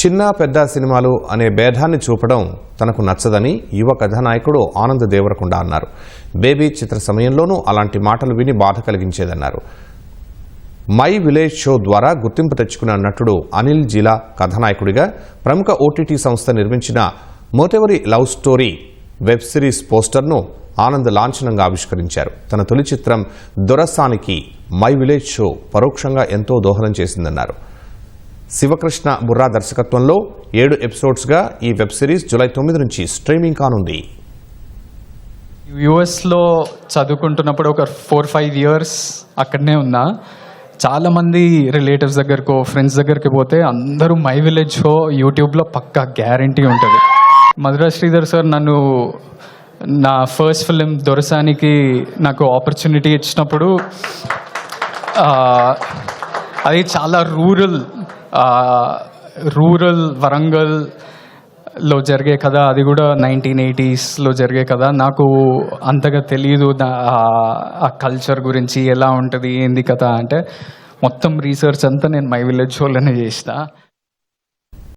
చిన్న పెద్ద సినిమాలు అనే భేదాన్ని చూపడం తనకు నచ్చదని యువ కథానాయకుడు ఆనంద్ దేవరకొండ అన్నారు. బేబీ చిత్ర సమయంలోనూ అలాంటి మాటలు విని బాధ కలిగించేదన్నారు. మై విలేజ్ షో ద్వారా గుర్తింపు తెచ్చుకున్న నటుడు అనిల్ జిలా కథానాయకుడిగా ప్రముఖ ఓటీటీ సంస్థ నిర్మించిన Mothevari love story web series పోస్టర్ను ఆనంద్ లాంఛనంగా ఆవిష్కరించారు. తన తొలి చిత్రం దొరసానికి మై విలేజ్ షో పరోక్షంగా ఎంతో దోహదం చేసిందన్నారు. శివకృష్ణ బుర్రా దర్శకత్వంలో ఏడు ఎపిసోడ్స్గా ఈ వెబ్ సిరీస్ జూలై తొమ్మిది నుంచి స్ట్రీమింగ్ కానుంది. యుఎస్లో చదువుకుంటున్నప్పుడు ఒక ఫోర్ ఫైవ్ ఇయర్స్ అక్కడనే ఉన్నా. చాలామంది రిలేటివ్స్ దగ్గరకో ఫ్రెండ్స్ దగ్గరికి పోతే అందరూ మై విలేజ్ షో యూట్యూబ్లో పక్కా గ్యారంటీ ఉంటుంది. మధురా శ్రీధర్ సార్ నన్ను నా ఫస్ట్ ఫిలిం దొరసానికి నాకు ఆపర్చునిటీ ఇచ్చినప్పుడు అది చాలా రూరల్ రూరల్ వరంగల్లో జరిగే కథ అది కూడా నైన్టీన్ ఎయిటీస్లో జరిగే కథ. నాకు అంతగా తెలియదు ఆ- కల్చర్ గురించి ఎలా ఉంటుంది ఏంది కథ అంటే మొత్తం రీసెర్చ్ అంతా నేను మై విలేజ్ వాళ్ళనే చేసిన